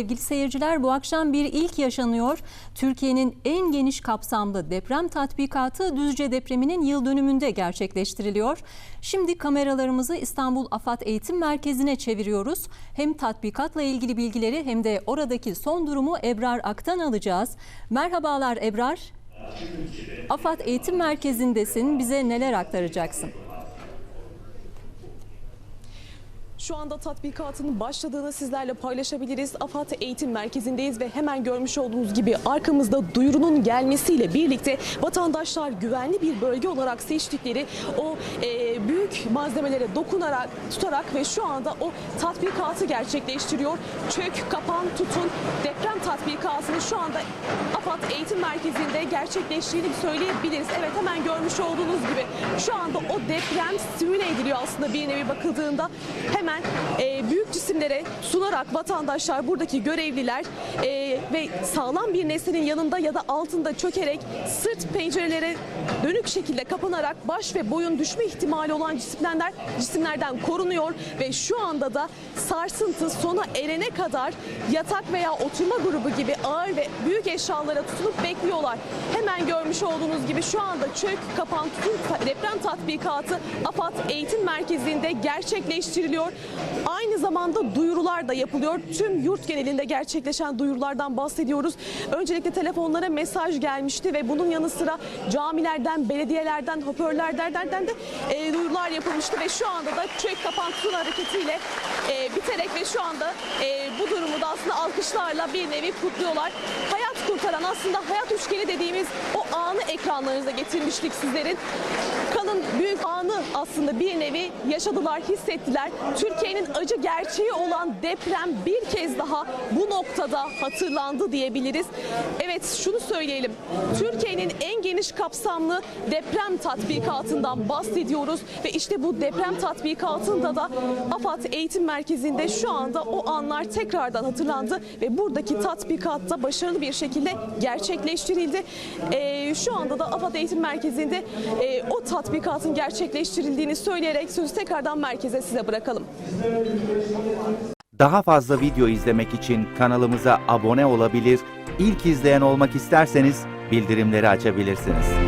Sevgili seyirciler bu akşam bir ilk yaşanıyor. Türkiye'nin en geniş kapsamlı deprem tatbikatı Düzce depreminin yıl dönümünde gerçekleştiriliyor. Şimdi kameralarımızı İstanbul AFAD Eğitim Merkezi'ne çeviriyoruz. Hem tatbikatla ilgili bilgileri hem de oradaki son durumu Ebrar Ak'tan alacağız. Merhabalar Ebrar. AFAD Eğitim Merkezi'ndesin. Bize neler aktaracaksın? Şu anda tatbikatın başladığını sizlerle paylaşabiliriz. AFAD Eğitim Merkezi'ndeyiz ve hemen görmüş olduğunuz gibi arkamızda duyurunun gelmesiyle birlikte vatandaşlar güvenli bir bölge olarak seçtikleri o e, büyük malzemelere dokunarak, tutarak ve şu anda o tatbikatı gerçekleştiriyor. Çök, kapan, tutun deprem tatbikatını şu anda AFAD Eğitim Merkezi'nde gerçekleştiğini söyleyebiliriz. Evet hemen görmüş olduğunuz gibi şu anda o deprem simüle ediliyor aslında bir nevi bakıldığında. Hemen e, büyük cisimlere sunarak vatandaşlar buradaki görevliler e, ve sağlam bir nesnenin yanında ya da altında çökerek sırt pencerelere dönük şekilde kapanarak baş ve boyun düşme ihtimali olan cisimler cisimlerden korunuyor ve şu anda da sarsıntı sona erene kadar yatak veya oturma grubu gibi ağır ve büyük eşyalara tutunup bekliyorlar. Hemen görmüş olduğunuz gibi şu anda çök, kapan, tutun deprem tatbikatı AFAD Eğitim Merkezi'nde gerçekleştiriliyor. Aynı zamanda duyurular da yapılıyor. Tüm yurt genelinde gerçekleşen duyurulardan bahsediyoruz. Öncelikle telefonlara mesaj gelmişti ve bunun yanı sıra camilerden, belediyelerden, hoparlörlerden de e, duyurular yapılmıştı ve şu anda da çök kapan tutun hareketiyle e, biterek ve şu anda e, bu aslında alkışlarla bir nevi kutluyorlar. Hayat kurtaran aslında hayat üçgeni dediğimiz o anı ekranlarınıza getirmiştik sizlerin. Kalın büyük anı aslında bir nevi yaşadılar, hissettiler. Türkiye'nin acı gerçeği olan deprem bir kez daha bu noktada hatırlandı diyebiliriz. Evet şunu söyleyelim. Türkiye'nin en geniş kapsamlı deprem tatbikatından bahsediyoruz ve işte bu deprem tatbikatında da AFAD Eğitim Merkezi'nde şu anda o anlar tekrardan hatırlandı ve buradaki tatbikatta başarılı bir şekilde gerçekleştirildi. Ee, şu anda da AFAD Eğitim Merkezi'nde e, o tatbikatın gerçekleştirildiğini söyleyerek sözü tekrardan merkeze size bırakalım. Daha fazla video izlemek için kanalımıza abone olabilir, ilk izleyen olmak isterseniz bildirimleri açabilirsiniz.